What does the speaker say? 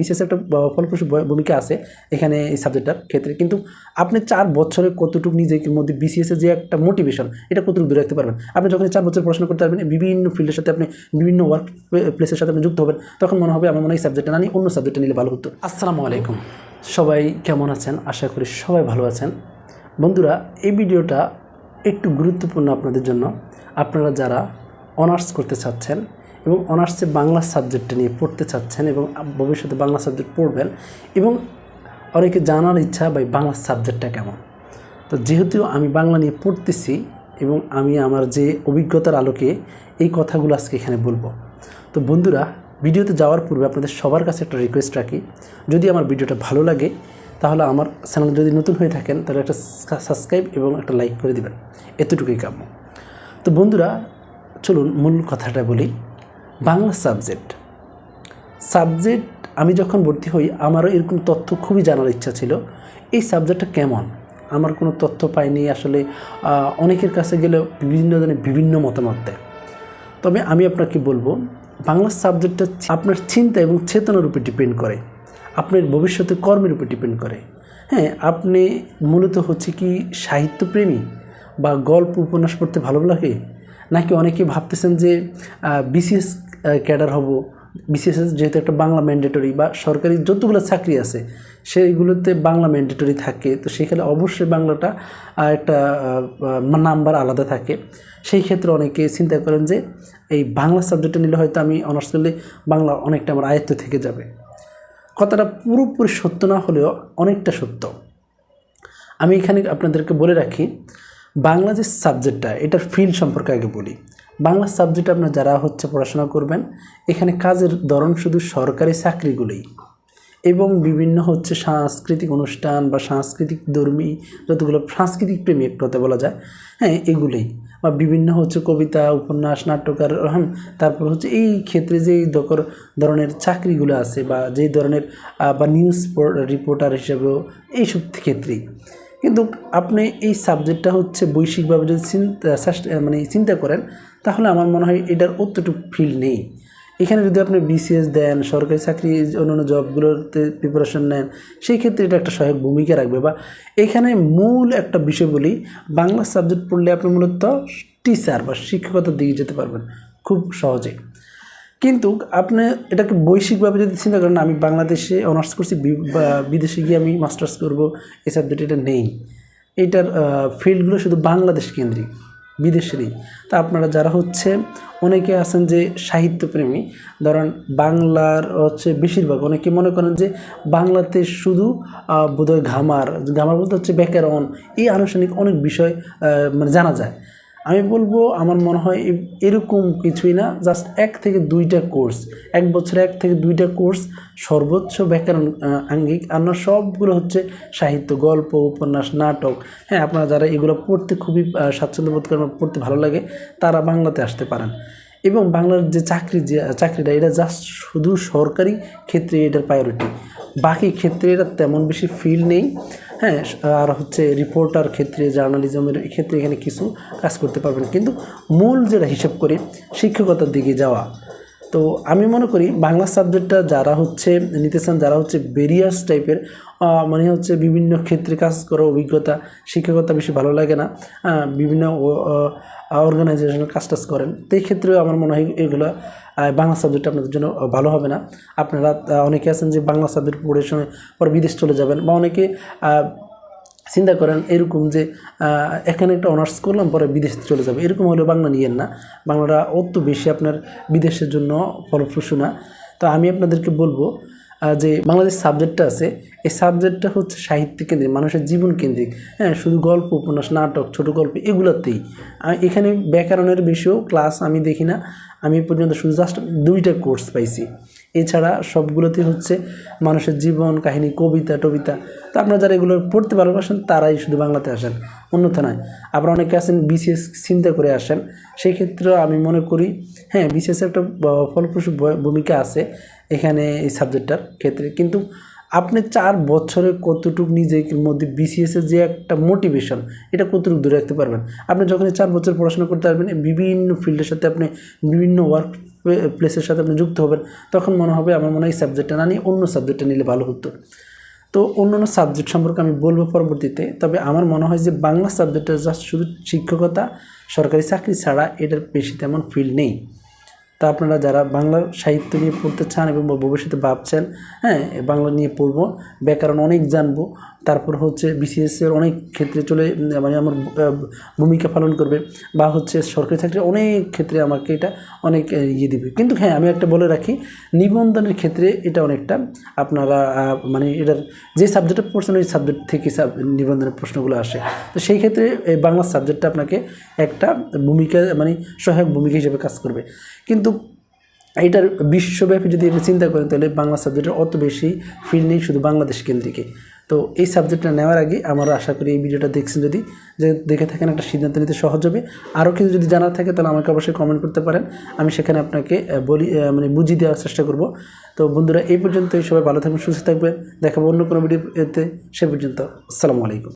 বিশেষ একটা ফলপ্রসূ ভূমিকা আছে এখানে এই সাবজেক্টটার ক্ষেত্রে। কিন্তু আপনি চার বছরে কতটুকু নিজের মধ্যে বিসিএসের যে একটা মোটিভেশন এটা কতটুকু দূরে রাখতে পারবেন? আপনি যখন চার বছর পড়াশোনা করতে পারবেন, বিভিন্ন ফিল্ডের সাথে আপনি, বিভিন্ন ওয়ার্ক প্লেসের সাথে আপনি যুক্ত হবেন, তখন মনে হবে, আমার মনে হয় সাবজেক্টটা না নিয়ে অন্য সাবজেক্টটা নিলে ভালো হতো। আসসালামু আলাইকুম। সবাই কেমন আছেন? আশা করি সবাই ভালো আছেন। বন্ধুরা, এই ভিডিওটা একটু গুরুত্বপূর্ণ আপনাদের জন্য। আপনারা যারা অনার্স করতে চাচ্ছেন এবং অনার্সে বাংলা সাবজেক্টটা নিয়ে পড়তে চাচ্ছেন এবং ভবিষ্যতে বাংলা সাবজেক্ট পড়বেন এবং অনেকে জানার ইচ্ছা বা বাংলা সাবজেক্টটা কেমন? তো যেহেতু আমি বাংলা নিয়ে পড়তেছি এবং আমি আমার যে অভিজ্ঞতার আলোকে এই কথাগুলো আজকে এখানে বলব। তো বন্ধুরা, ভিডিওতে যাওয়ার পূর্বে আপনাদের সবার কাছে একটা রিকোয়েস্ট রাখি। যদি আমার ভিডিওটা ভালো লাগে, তাহলে আমার চ্যানেল যদি নতুন হয়ে থাকেন, তাহলে একটা সাবস্ক্রাইব এবং একটা লাইক করে দিবেন। এতটুকুই কাম্য। তো বন্ধুরা, চলুন মূল কথাটা বলি। বাংলা সাবজেক্ট সাবজেক্ট আমি যখন ভর্তি হই, আমারও এরকম তথ্য খুবই জানার ইচ্ছা ছিল। এই সাবজেক্টটা কেমন? আমার কোনো তথ্য পাইনি আসলে। অনেকের কাছে গেলে বিভিন্ন জনের বিভিন্ন মতামত দেয়। তবে আমি আপনাকে বলব, বাংলা সাবজেক্টটা আপনার চিন্তা এবং চেতনার উপর ডিপেন্ড করে। আপনার ভবিষ্যতে কর্মের উপর ডিপেন্ড করে। হ্যাঁ আপনি মূলত হচ্ছে কি সাহিত্যপ্রেমী বা গল্প, উপন্যাস পড়তে ভালো লাগে? নাকি অনেকে ভাবতেছেন যে বিসিএস ক্যাডার হব। বিসিএস যেহেতু একটা বাংলা ম্যান্ডেটরি বা সরকারি যতগুলো চাকরি আছে, সেইগুলোতে বাংলা ম্যান্ডেটরি থাকে। তো সেখানে অবশ্যই বাংলাটা একটা নাম্বার আলাদা থাকে। সেই ক্ষেত্রে অনেকে চিন্তা করেন যে, এই বাংলা সাবজেক্টটা নিলে হয়তো আমি অনার্স করলে বাংলা অনেকটা আমার আয়ত্ত থেকে যাবে। কথাটা পুরোপুরি সত্য না হলেও অনেকটা সত্য। আমি এখানে আপনাদেরকে বলে রাখি, বাংলা যে সাবজেক্টটা এটার ফিল্ড সম্পর্কে আগে বলি। বাংলা সাবজেক্ট আপনার যারা হচ্ছে পড়াশোনা করবেন, এখানে কাজের ধরন শুধু সরকারি চাকরিগুলোই এবং বিভিন্ন হচ্ছে সাংস্কৃতিক অনুষ্ঠান বা সাংস্কৃতিক ধর্মী যতগুলো সাংস্কৃতিক প্রেমী এক কথা বলা যায় হ্যাঁ এগুলোই বা বিভিন্ন হচ্ছে কবিতা, উপন্যাস, নাট্যকার হ্যাঁ তারপর হচ্ছে এই ক্ষেত্রে যে দকর ধরনের চাকরিগুলো আছে বা যেই ধরনের বা নিউজ রিপোর্টার হিসেবেও এইসব ক্ষেত্রেই। কিন্তু আপনি এই সাবজেক্টটা হচ্ছে বৈশ্বিকভাবে যদি চিন্তা মানে চিন্তা করেন, তাহলে আমার মনে হয় এটার অতটুকু ফিল নেই। এখানে যদি আপনি বিসিএস দেন, সরকারি চাকরি, অন্যান্য জবগুলোতে প্রিপারেশন নেন, সেই ক্ষেত্রে এটা একটা সহায়ক ভূমিকা রাখবে। বা এখানে মূল একটা বিষয় বলি, বাংলা সাবজেক্ট পড়লে আপনি মূলত টিচার বা শিক্ষকতার দিকে যেতে পারবেন, খুব সহজে। কিন্তু আপনি এটাকে বৈশ্বিকভাবে যদি চিন্তা করেন, আমি বাংলাদেশে অনার্স করছি বিদেশে গিয়ে আমি মাস্টার্স করব, এই সাবজেক্ট এটা নেই। এটার ফিল্ডগুলো শুধু বাংলাদেশ কেন্দ্রিক বিদেশে নেই তা আপনারা যারা হচ্ছে, অনেকে আছেন যে সাহিত্যপ্রেমী, ধরেন বাংলার হচ্ছে বেশিরভাগ অনেকে মনে করেন যে বাংলাতে শুধু বোধহয় ঘামার ঘামার বলতে হচ্ছে ব্যাকরণ, এই আনুষ্ঠানিক অনেক বিষয় মানে জানা যায়। আমি বলব, আমার মনে হয় এরকম কিছুই না জাস্ট এক থেকে দুইটা কোর্স এক বছরে এক থেকে দুইটা কোর্স সর্বোচ্চ ব্যাকরণ আঙ্গিক, আর না সবগুলো হচ্ছে সাহিত্য, গল্প, উপন্যাস, নাটক। হ্যাঁ আপনারা যারা এগুলো পড়তে খুবই স্বাচ্ছন্দ্য বোধ করেন পড়তে ভালো লাগে, তারা বাংলাতে আসতে পারেন। এবং বাংলার যে চাকরি, যে চাকরিটা, এটা জাস্ট শুধু সরকারি ক্ষেত্রে এটার প্রায়োরিটি বাকি ক্ষেত্রে এটা তেমন বেশি ফিল নেই। হ্যাঁ আর হচ্ছে রিপোর্টার ক্ষেত্রে জার্নালিজমের ক্ষেত্রে এখানে কিছু কাজ করতে পারবেন। কিন্তু মূল যেটা হিসাব করে, শিক্ষকতার দিকে যাওয়া। তো আমি মনে করি বাংলা সাবজেক্টটা যারা হচ্ছে নিতে চান, যারা হচ্ছে বেরিয়াস টাইপের মানে হচ্ছে বিভিন্ন ক্ষেত্রে কাজ করার অভিজ্ঞতা, শিক্ষকতা বেশি ভালো লাগে না বিভিন্ন অর্গানাইজেশনের কাজ টাজ করেন তো এই ক্ষেত্রেও আমার মনে হয় এগুলো বাংলা সাবজেক্ট আপনাদের জন্য ভালো হবে না। আপনারা অনেকে আছেন যে বাংলা সাবজেক্ট পড়ে সময় পর বিদেশ চলে যাবেন বা অনেকে চিন্তা করেন, এরকম যে এখানে একটা অনার্স করলাম, পরে বিদেশে চলে যাবে। এরকম হলে বাংলা নিয়েন না। বাংলাটা অত বেশি আপনার বিদেশের জন্য ফলপ্রসূ না। তো আমি আপনাদেরকে বলব যে, বাংলাদেশ সাবজেক্টটা আছে। এই সাবজেক্টটা হচ্ছে সাহিত্য কেন্দ্রিক, মানুষের জীবন কেন্দ্রিক। হ্যাঁ শুধু গল্প, উপন্যাস, নাটক, ছোট গল্প, এগুলোতেই। এখানে ব্যাকরণের বেশিও ক্লাস আমি দেখি না। আমি পর্যন্ত শুধু জাস্ট দুইটা কোর্স পাইছি। এছাড়া সবগুলোতেই হচ্ছে মানুষের জীবন, কাহিনী, কবিতা, টবিতা। তো আপনারা যারা এগুলো পড়তে ভালোবাসেন, তারাই শুধু বাংলাতে আসেন অন্যথা নয়। আবার অনেকে আসেন বিশেষ চিন্তা করে আসেন। সেই ক্ষেত্রে আমি মনে করি হ্যাঁ বিশেষ একটা ফলপ্রসূ ভূমিকা আছে এখানে এই সাবজেক্টটার ক্ষেত্রে। কিন্তু আপনি চার বছরে কতটুকু নিজের মধ্যে বিসিএসের যে একটা মোটিভেশন এটা কতটুকু ধরে রাখতে পারবেন? আপনি যখন চার বছর পড়াশোনা করতে পারবেন বিভিন্ন ফিল্ডের সাথে আপনি বিভিন্ন ওয়ার্ক প্লেসের সাথে আপনি যুক্ত হবেন, তখন মনে হবে আমার মনে হয় এই সাবজেক্টটা না নিয়ে অন্য সাবজেক্টটা নিলে ভালো হতো। তো অন্যান্য সাবজেক্ট সম্পর্কে আমি বলব পরবর্তীতে, তবে আমার মনে হয় যে বাংলা সাবজেক্টটা জাস্ট শুধু শিক্ষকতা, সরকারি চাকরি ছাড়া এটার বেশি তেমন ফিল্ড নেই। তা আপনারা যারা বাংলা সাহিত্য নিয়ে পড়তে চান এবং ভবিষ্যতে ভাবছেন হ্যাঁ বাংলা নিয়ে পড়ব। ব্যাকরণ অনেক জানব। তারপর হচ্ছে বিসিএস এর অনেক ক্ষেত্রে চলে মানে আমার ভূমিকা পালন করবে বা হচ্ছে সরকারি চাকরি অনেক ক্ষেত্রে আমাকে এটা অনেক ইয়ে দিবে। কিন্তু হ্যাঁ আমি একটা বলে রাখি, নিবন্ধনের ক্ষেত্রে এটা অনেকটা আপনারা মানে এটার যে সাবজেক্টটা পড়ছেন, ওই সাবজেক্ট থেকে নিবন্ধনের প্রশ্নগুলো আসে। তো সেই ক্ষেত্রে এই বাংলা সাবজেক্টটা আপনাকে একটা ভূমিকা মানে সহায়ক ভূমিকা হিসেবে কাজ করবে। কিন্তু এইটার বিশ্বব্যাপী যদি আপনি চিন্তা করেন, তাহলে বাংলা সাবজেক্টের অত বেশি ফিল নেই শুধু বাংলাদেশ কেন্দ্রিকে। তো এই সাবজেক্টটা নেওয়ার আগে আমরা আশা করি এই ভিডিওটা দেখছেন যদি, যে দেখে থাকেন একটা সিদ্ধান্ত নিতে সহজ হবে। আরও কিছু যদি জানার থাকে, তাহলে আমাকে অবশ্যই কমেন্ট করতে পারেন। আমি সেখানে আপনাকে বলি মানে বুঝিয়ে দেওয়ার চেষ্টা করব। তো বন্ধুরা, এই পর্যন্তই। সবাই ভালো থাকবেন, সুস্থ থাকবেন। দেখাবো অন্য কোনো ভিডিওতে সে পর্যন্ত, আসসালামু আলাইকুম।